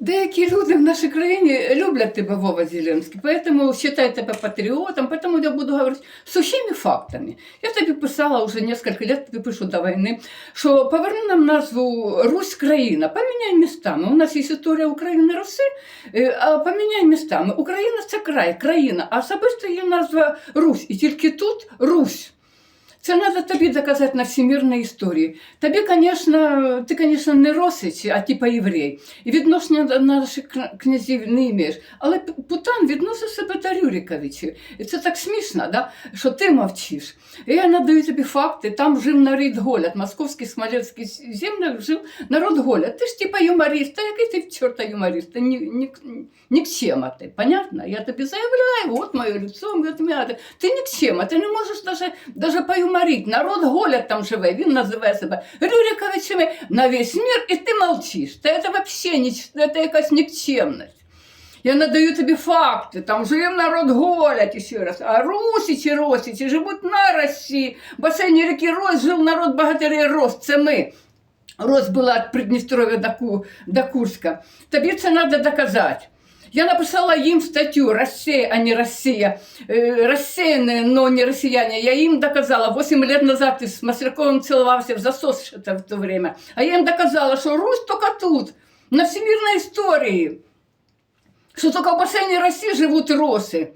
Деякі люди в нашей країні люблять тебе, Вова Зеленський, поэтому считают тебя патриотом, поэтому я буду говорить сухими фактами. Я тобі писала уже несколько лет, тобі пишу до війни, що поверни нам назву Русь країна, поміняй містами. У нас є історія України Руси, е, а поміняй містами. Україна це край, країна, а особисто є назва Русь. І тільки тут Русь. Це треба тобі доказати на всемірній історії. Тобі, звісно, ти, звісно, не росич, а типа єврей. І відношення до наших князів не маєш. Але Путан відносив себе до Рюриковича. І це так смішно, да? що ти мовчиш. І я надаю тобі факти. Там жив народ голод. Московський, Смоленський землях жив народ голод. Ти ж типа юморист. Та який ти чорта юморист? Ти ні, ні, нікчема ти. Понятно? Я тобі заявляю, от моє лицо, от. Ти нікчема, ти не можеш даже поюморити. Народ голод там живе, він називає себе Рюриковичами на весь мир, і ти мовчиш. Та це ніч, це якась нікчемність. Я надаю тобі факти, там жив народ голод, ще раз. А русичі, росичі живуть на Росії. В басейні ріки Рос жив народ богатирей Рос, це ми. Рос була від Придністров'я до, Ку- до Курська. Тобі це треба доказати. Я написала їм статтю «Россия, а не Россия». Э, Рассеянные, но не россияне. Я им доказала. 8 лет назад ты с Масляковым целовался в засос это в то время. А я им доказала, что Русь только тут, на всемирной истории. Що тільки в басейні Росії живуть роси.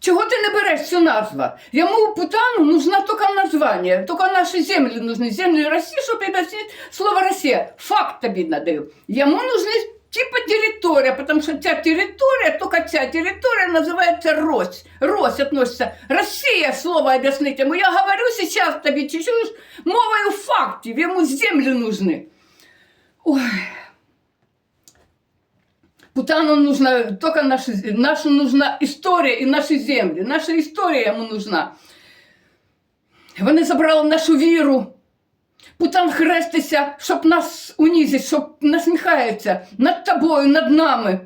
Чого ти не береш цю назву? Йому Путану нужна тільки названня, тільки наші землі нужны. Землі Росії, щоб об'яснити слово Росія. Факт тобі надаю. Йому нужны типа територія, потому що ця територія, тільки ця територія називається Рось. Рось относится. Росія слово об'яснити йому. Я говорю сейчас тобі, чи чуєш, мовою фактів, йому землі нужны. Ой. Путану нужна только наша, наша нужна історія і наші землі. Наша історія йому нужна. Вони забрали нашу віру. Путан хреститься, щоб нас унизить, щоб насміхається над тобою, над нами.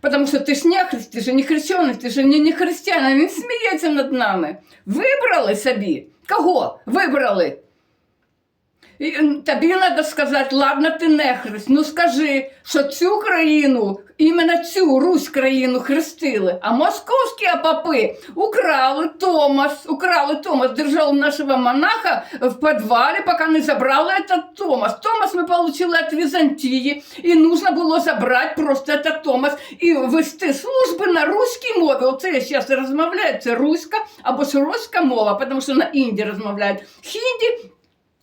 Потому що ти ж не христ, ти ж не хрещений, ти ж не, не християн, він сміється над нами. Вибрали собі. Кого? Вибрали. Тобі треба сказати, ладно, ти не хрест, ну скажи, що цю країну, іменно цю Русь країну хрестили, а московські попи украли Томас, украли Томас, держали нашого монаха в підвалі, поки не забрали этот Томас. Томас ми получили від Візантії, і нужно було забрати просто этот Томас і вести служби на руській мові. Оце я зараз розмовляю, це руська або ж руська мова, тому що на Інді розмовляють хінді,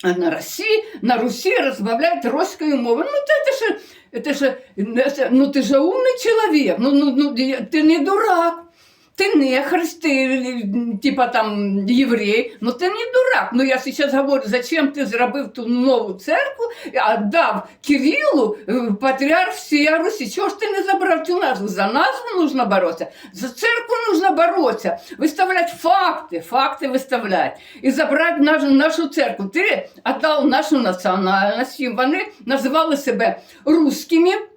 а на России, на Руси разбавляют русскую мову. Ну, ты, это же, это же, это- ну, ты же умный человек, ну, ну, ну, ты не дурак. Ты не ты, типа там єврей, ну ти не дурак. Ну я сейчас говорю, зачем ти зробив ту нову церкву, а дав Кирилу, е, патріарх всієї Русі. Чого ж ти не забрав цю назву? За назву нужно бороться, за церкву нужно бороться, виставляти факти, факти виставляти і забрати нашу, нашу церкву. Ти віддав нашу національність, вони називали себе русскими.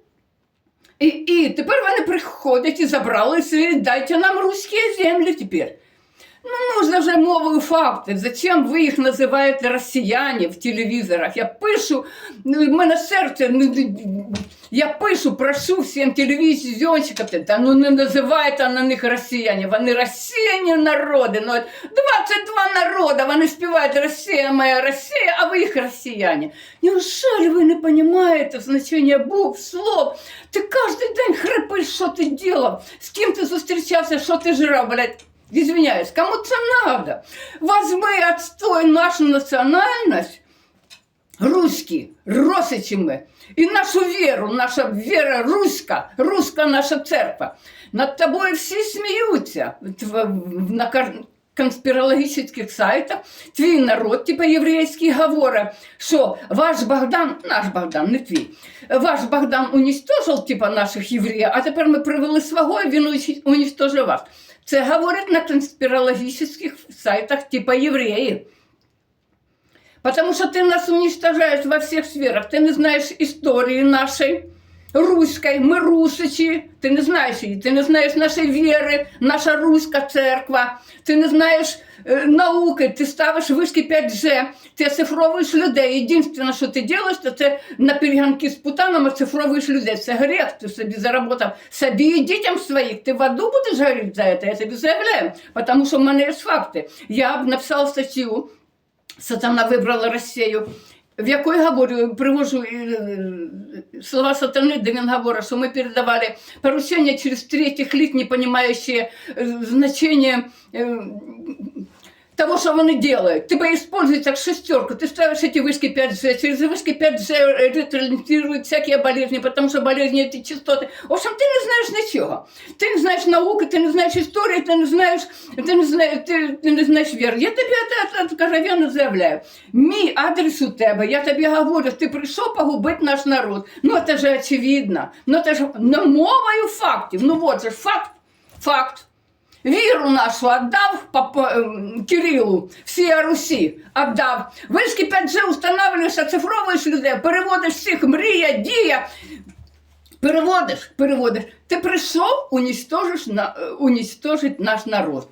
І, і тепер вони приходять і забрали свої, дайте нам руські землі тепер. Ну, нужно вже мовою фактів. Зачем ви їх називаєте росіяни в телевізорах? Я пишу, ну, в мене серце, ну, я пишу, прошу всім телевізіонщикам, та ну не називайте на них росіяни, вони росіяні народи. Ну, 22 народа, вони співають Росія, моя Росія, а ви їх росіяни. Неужели ви не розумієте значення букв, слов? Ти кожен день хрипиш, що ти ділав, з ким ти зустрічався, що ти жрав, блядь. Извиняюсь, кому це надо? Возьми отстой нашу національність, русські, росичі ми, і нашу віру, наша віра руська, руська наша церква. Над тобою всі сміються на конспірологічних сайтах. Твій народ, типа єврейський, говорить, що ваш Богдан, наш Богдан, не твій, ваш Богдан уничтожив типа наших євреїв, а тепер ми привели свого, і він уничтожив- вас. Це говорять на конспірологічних сайтах типа євреї. Потому что ты нас уничтожаешь во всех сферах. Ты не знаешь истории нашей. Руської, ми русичі. Ти не знаєш її, ти не знаєш нашої віри, наша руська церква, ти не знаєш е, науки, ти ставиш вишки 5G, ти оцифровуєш людей. Єдине, що ти робиш, то це на перегонки з путаном оцифровуєш людей. Це грех, ти собі заработав собі і дітям своїх. Ти в аду будеш горіти за це, я тобі заявляю. Тому що в мене є факти. Я б написала статтю, Сатана вибрала Росію. В якої говорю, привожу е, слова сатани, де він говорить, що ми передавали поручення через третіх літ, не понимающие значення е, того, что они делают. Тебя используют как шестерку. Ты ставишь эти вышки 5G. Через вышки 5G ретранслируют всякие болезни, потому что болезни эти частоты. В общем, ты не знаешь ничего. Ты не знаешь науки, ты не знаешь истории, ты не знаешь, ты не знаешь, ти, ти не знаєш віри. Я тобі це откровенно заявляю. Мій адрес у тебе, я тобі говорю, ти прийшов погубити наш народ. Ну, це ж очевидно. Ну, це ж ну, мовою фактів. Ну, вот же ж факт. Факт. Віру нашу віддав Папа, ем, Кирилу, всій Русі віддав. Вишки 5G встановлюєш, оцифровуєш людей, переводиш всіх, мрія, дія. Переводиш, переводиш. Ти прийшов, унічтожиш е, наш народ.